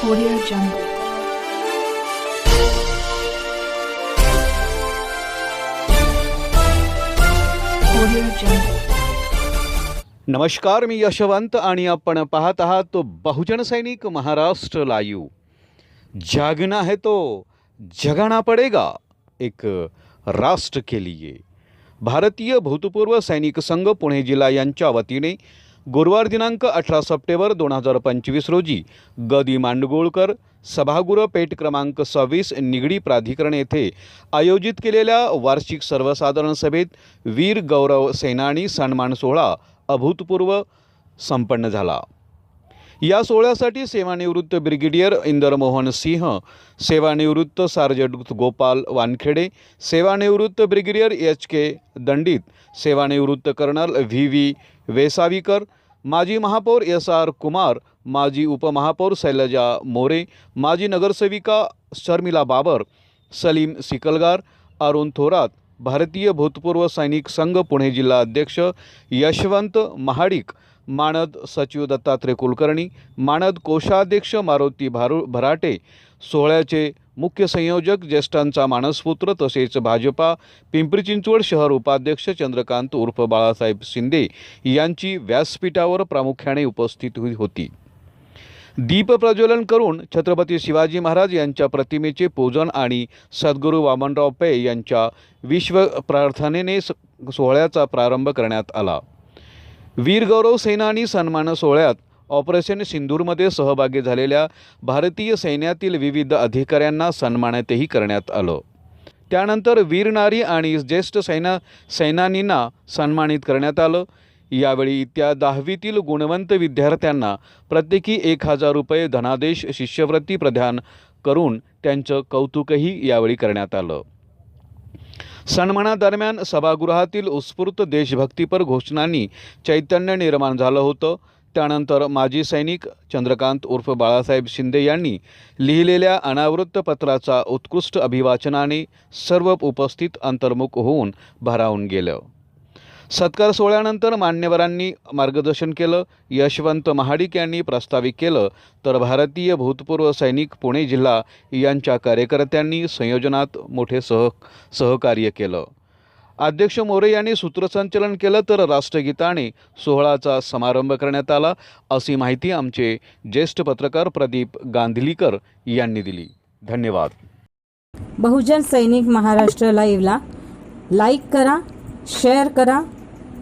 Audio Jungle. Audio Jungle. नमस्कार मी यशवंत आणि आपण पाहत आहात तो बहुजन सैनिक महाराष्ट्र लाईव्ह जागना है तो जगाना पडेगा एक राष्ट्र के लिए भारतीय भूतपूर्व सैनिक संघ पुणे जिल्हा यांच्या वतीने गुरुवार दिनांक अठरा सप्टेंबर दोन हजार पंचवीस रोजी गदी मांडगुळकर सभागृह पेठ क्रमांक सव्वीस निगडी प्राधिकरण येथे आयोजित केलेल्या वार्षिक सर्वसाधारण सभेत वीर गौरव सेनानी सन्मान सोहळा अभूतपूर्व संपन्न झाला. या सोहळ्यासाठी सेवानिवृत्त ब्रिगेडियर इंदरमोहन सिंह सेवानिवृत्त सार्जंट गोपाल वानखेडे सेवानिवृत्त ब्रिगेडियर एच के दंडित सेवानिवृत्त कर्नल व्ही व्ही वेसावीकर माजी महापौर एस आर कुमार माजी उपमहापौर शैलजा मोरे माजी नगरसेविका शर्मिला बाबर सलीम सिकलगार अरुण थोरात भारतीय भूतपूर्व सैनिक संघ पुणे जिल्हा अध्यक्ष यशवंत महाडिक मानद सचिव दत्तात्रय कुलकर्णी मानद कोषाध्यक्ष मारुती भारू भराटे सोहळ्याचे मुख्य संयोजक ज्येष्ठांचा मानसपुत्र तसेच भाजपा पिंपरी चिंचवड शहर उपाध्यक्ष चंद्रकांत उर्फ बाळासाहेब शिंदे यांची व्यासपीठावर प्रामुख्याने उपस्थित हो-, होती. दीप प्रज्वलन करून छत्रपती शिवाजी महाराज यांच्या प्रतिमेचे पूजन आणि सद्गुरू वामनराव पै यांच्या विश्व प्रार्थनेने स- सोहळ्याचा प्रारंभ करण्यात आला. वीरगौरव सेनानी सन्मान सोहळ्यात ऑपरेशन सिंदूरमध्ये सहभागी झालेल्या भारतीय सैन्यातील विविध अधिकाऱ्यांना सन्मानितही करण्यात आलं. त्यानंतर वीर नारी आणि ज्येष्ठ सैना सैनानींना सन्मानित करण्यात आलं. यावेळी त्या दहावीतील गुणवंत विद्यार्थ्यांना प्रत्येकी एक हजार रुपये धनादेश शिष्यवृत्ती प्रदान करून त्यांचं कौतुकही यावेळी करण्यात आलं. सन्मानादरम्यान सभागृहातील उत्स्फूर्त देशभक्तीपर घोषणांनी चैतन्य निर्माण झालं होतं. त्यानंतर माजी सैनिक चंद्रकांत उर्फ बाळासाहेब शिंदे यांनी लिहिलेल्या अनावृत्त पत्राचा उत्कृष्ट अभिवाचनाने सर्व उपस्थित अंतर्मुख होऊन भारावून गेलं. सत्कार सोहळ्यानंतर मान्यवरांनी मार्गदर्शन केलं यशवंत महाडिक यांनी प्रस्तावित केलं तर भारतीय भूतपूर्व सैनिक पुणे जिल्हा यांच्या कार्यकर्त्यांनी संयोजनात मोठे सह सहकार्य केलं. अध्यक्ष मोरे यांनी सूत्रसंचलन केलं तर राष्ट्रगीताने सोहळाचा समारंभ करण्यात आला अशी माहिती आमचे ज्येष्ठ पत्रकार प्रदीप गांधलीकर यांनी दिली. धन्यवाद. बहुजन सैनिक महाराष्ट्र लाईव्हला लाईक करा शेअर करा